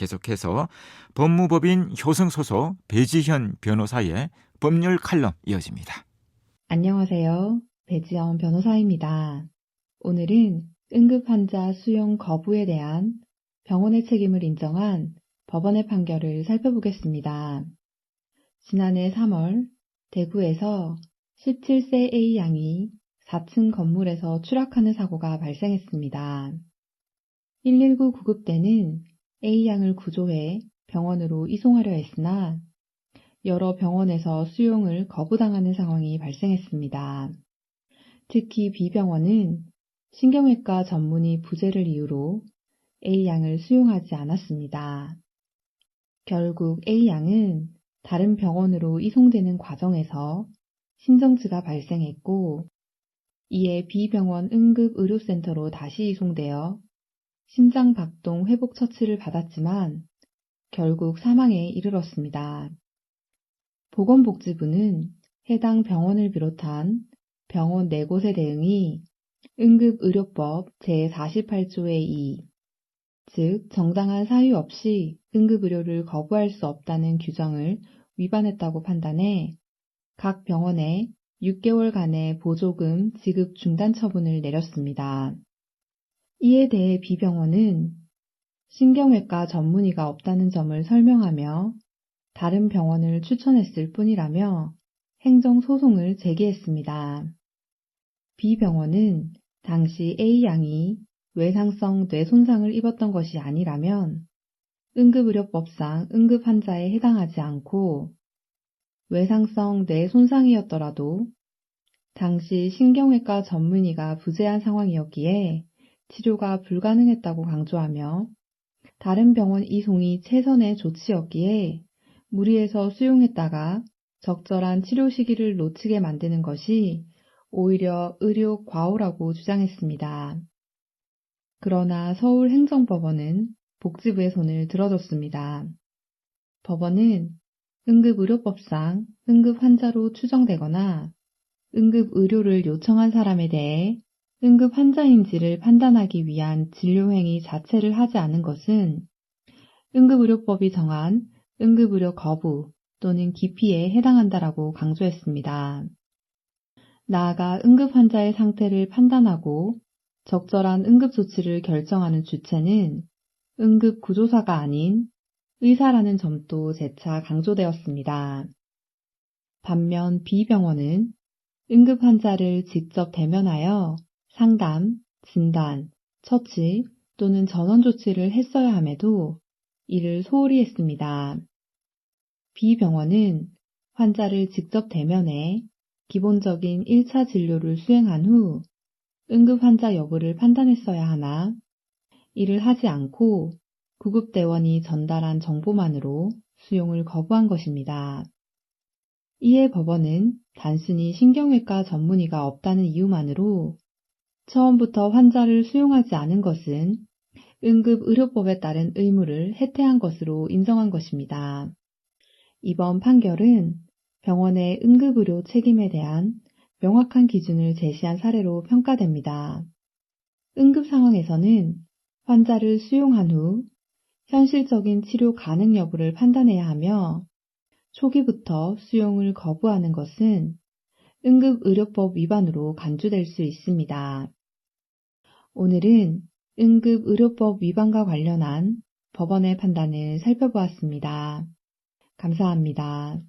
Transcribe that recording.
계속해서 법무법인 효성 소속 배지현 변호사의 법률 칼럼 이어집니다. 안녕하세요. 배지연 변호사입니다. 오늘은 응급 환자 수용 거부에 대한 병원의 책임을 인정한 법원의 판결을 살펴보겠습니다. 지난해 3월 대구에서 17세 A양이 4층 건물에서 추락하는 사고가 발생했습니다. 119 구급대는 A양을 구조해 병원으로 이송하려 했으나 여러 병원에서 수용을 거부당하는 상황이 발생했습니다. 특히 B병원은 신경외과 전문의 부재를 이유로 A양을 수용하지 않았습니다. 결국 A양은 다른 병원으로 이송되는 과정에서 신정지가 발생했고 이에 B병원 응급의료센터로 다시 이송되어 심장 박동 회복 처치를 받았지만 결국 사망에 이르렀습니다. 보건복지부는 해당 병원을 비롯한 병원 4곳의 대응이 응급의료법 제48조의 2, 즉 정당한 사유 없이 응급의료를 거부할 수 없다는 규정을 위반했다고 판단해 각 병원에 6개월간의 보조금 지급 중단 처분을 내렸습니다. 이에 대해 B병원은 신경외과 전문의가 없다는 점을 설명하며 다른 병원을 추천했을 뿐이라며 행정소송을 제기했습니다. B병원은 당시 A양이 외상성 뇌 손상을 입었던 것이 아니라면 응급의료법상 응급환자에 해당하지 않고 외상성 뇌 손상이었더라도 당시 신경외과 전문의가 부재한 상황이었기에 치료가 불가능했다고 강조하며 다른 병원 이송이 최선의 조치였기에 무리해서 수용했다가 적절한 치료 시기를 놓치게 만드는 것이 오히려 의료 과오라고 주장했습니다. 그러나 서울행정법원은 복지부의 손을 들어줬습니다. 법원은 응급의료법상 응급환자로 추정되거나 응급의료를 요청한 사람에 대해 응급 환자인지를 판단하기 위한 진료행위 자체를 하지 않은 것은 응급의료법이 정한 응급의료 거부 또는 기피에 해당한다라고 강조했습니다. 나아가 응급 환자의 상태를 판단하고 적절한 응급 조치를 결정하는 주체는 응급 구조사가 아닌 의사라는 점도 재차 강조되었습니다. 반면 B병원은 응급 환자를 직접 대면하여 상담, 진단, 처치 또는 전원 조치를 했어야 함에도 이를 소홀히 했습니다. B병원은 환자를 직접 대면해 기본적인 1차 진료를 수행한 후 응급 환자 여부를 판단했어야 하나 이를 하지 않고 구급대원이 전달한 정보만으로 수용을 거부한 것입니다. 이에 법원은 단순히 신경외과 전문의가 없다는 이유만으로 처음부터 환자를 수용하지 않은 것은 응급의료법에 따른 의무를 해태한 것으로 인정한 것입니다. 이번 판결은 병원의 응급의료 책임에 대한 명확한 기준을 제시한 사례로 평가됩니다. 응급 상황에서는 환자를 수용한 후 현실적인 치료 가능 여부를 판단해야 하며 초기부터 수용을 거부하는 것은 응급의료법 위반으로 간주될 수 있습니다. 오늘은 응급의료법 위반과 관련한 법원의 판단을 살펴보았습니다. 감사합니다.